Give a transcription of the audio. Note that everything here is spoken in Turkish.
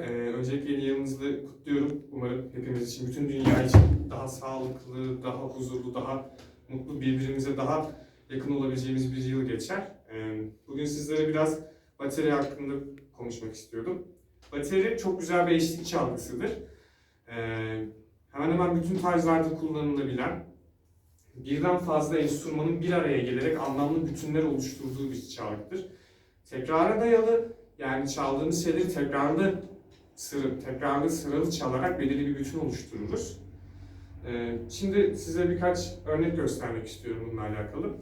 Ee, öncelikle yeni yılınızı kutluyorum. Umarım hepimiz için, bütün dünya için daha sağlıklı, daha huzurlu, daha mutlu, birbirimize daha yakın olabileceğimiz bir yıl geçer. Ee, bugün sizlere biraz bateri hakkında konuşmak istiyordum. Bateri çok güzel bir eşlik çalgısıdır. Ee, hemen hemen bütün tarzlarda kullanılabilen, birden fazla enstrümanın bir araya gelerek anlamlı bütünler oluşturduğu bir çalgıdır. Tekrara dayalı, yani çaldığımız şeyleri tekrarlı sıra, tekrarlı sıralı çalarak belirli bir bütün oluştururuz. Ee, şimdi size birkaç örnek göstermek istiyorum bununla alakalı.